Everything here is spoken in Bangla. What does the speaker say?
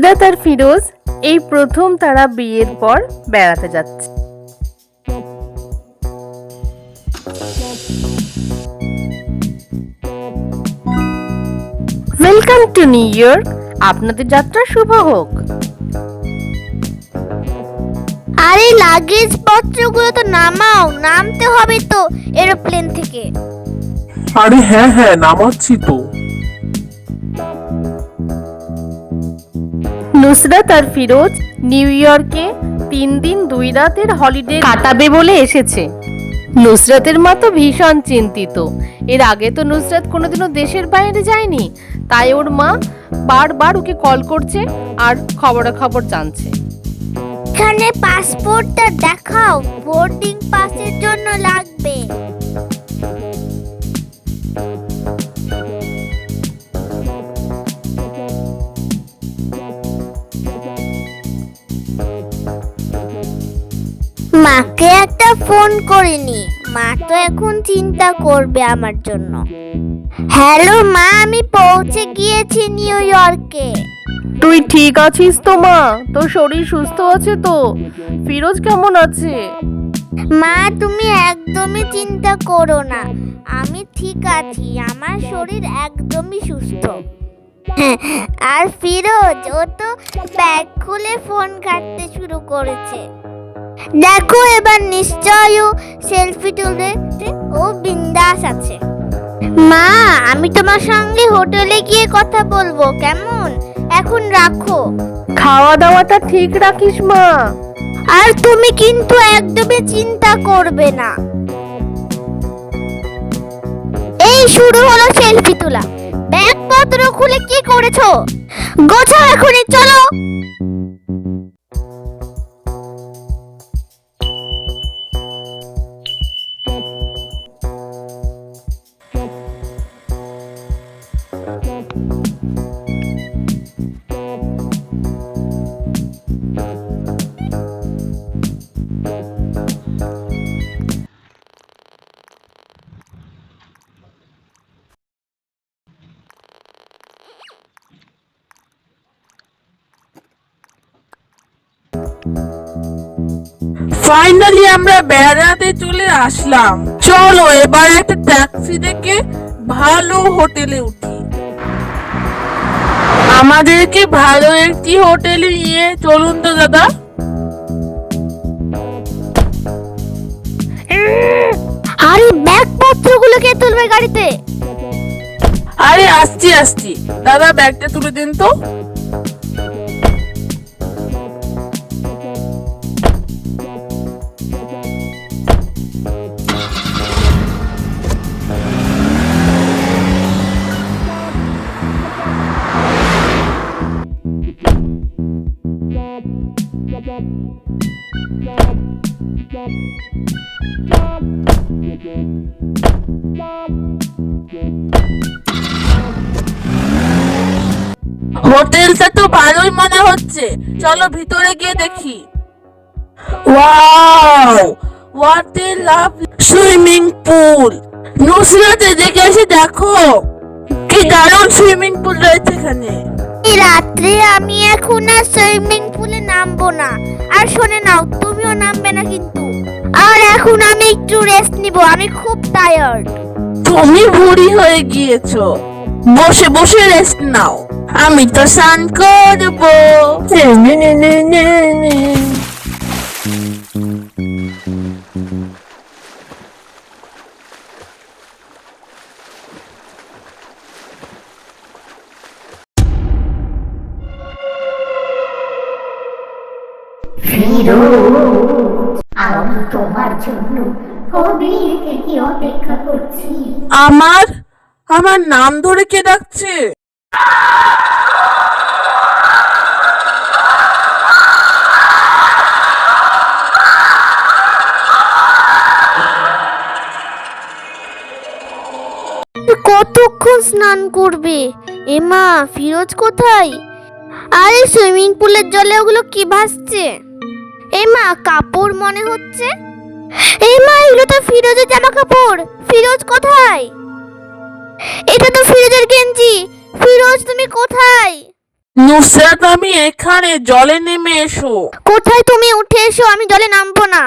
নুসরাত আর ফিরোজ এই প্রথম তারা বিয়ের পর বেড়াতে যাচ্ছে। ওয়েলকাম টু নিউ ইয়র্ক আপনাদের যাত্রা শুভ হোক। আরে লাগেজ পত্রগুলো তো নামাও নামতে হবে তো এরোপ্লেন থেকে। আরে হ্যাঁ হ্যাঁ নামাচ্ছি তো। নুসরাত আর ফিরোজ নিউ ইয়র্কে তিন দিন দুই রাতের হলিডে কাটাবে বলে এসেছে। নুসরাতের মা তো ভীষণ চিন্তিত। এর আগে তো নুসরাত কোনোদিনও দেশের বাইরে যায়নি, তাই ওর মা বারবার ওকে কল করছে আর খবরাখবর জানছে। এখানে পাসপোর্টটা দেখাও, বোর্ডিং পাসের জন্য লাগবে। মাকে একটা ফোন করিনি। মা তো এখন চিন্তা করবে আমার জন্য। হ্যালো মা আমি পৌঁছে গিয়েছি নিউ ইয়র্কে। তুই ঠিক আছিস তো মা? তোর শরীর সুস্থ আছে তো? ফিরোজ কেমন আছে? মা তুমি একদমই চিন্তা করো না। আমি ঠিক আছি আমার শরীর একদমই সুস্থ। আর ফিরোজ ও তো ব্যাগ খুলে ফোন কাটতে শুরু করেছে। দেখো এবার নিশ্চয়ই সেলফি তুলেছে ও বিন্দাস আছে। মা আমি তোমার সঙ্গে হোটেলে গিয়ে কথা বলব কেমন? এখন রাখো। খাওয়া দাওয়াটা ঠিক রাখিস মা। আর তুমি কিন্তু একদমই চিন্তা করবে না। এই শুরু হলো সেলফি তোলা। ব্যাগপত্র খুলে কি করেছ? গোছাও এখনই চলো। ফাইনালি আমরা বেড়াতে চলে আসলাম। চলো এবার একটা ট্যাক্সি দেখে ভালো হোটেলে উঠি। আমাদেরকে ভালো একটি হোটেলে নিয়ে চলুন তো দাদা। আরে ব্যাগপত্রগুলো কে তুলবে গাড়িতে? আরে আসছি আসছি। দাদা ব্যাগটা তুলে দিন তো। হোটেলটা তো ভালোই মনে হচ্ছে। চলো ভিতরে গিয়ে দেখি। লাভ সুইমিং পুল নুসরাত এদিকে এসে দেখো, কি দারুণ সুইমিং পুল রয়েছে এখানে। রাত্রে আমি এখন আর সুইমিং পুলে নামবো না। আর শোনে নাও, তুমিও নামবে না কিন্তু। আর এখন আমি একটু রেস্ট নিব, আমি খুব টায়ার্ড তুমি বুড়ি হয়ে গিয়েছো। বসে বসে রেস্ট নাও, আমি তো স্নান করব। আমি তোমার জন্য কবে থেকে অপেক্ষা করছি। আমার? আমার নাম ধরে কে ডাকছে? কতক্ষণ স্নান করবে? এমা ফিরোজ কোথায়? আরে সুইমিং পুলের জলে ওগুলো কি ভাসছে? এমা কাপড় মনে হচ্ছে? এমা এগুলো তো ফিরোজের জামা কাপড় ফিরোজ কোথায়? এটা তো ফিরোজের গেঞ্জি। ফিরোজ তুমি কোথায়? নুসরাত আমি এখানে। জলে নেমে এসো। কোথায় তুমি? উঠে এসো আমি জলে নামবো না।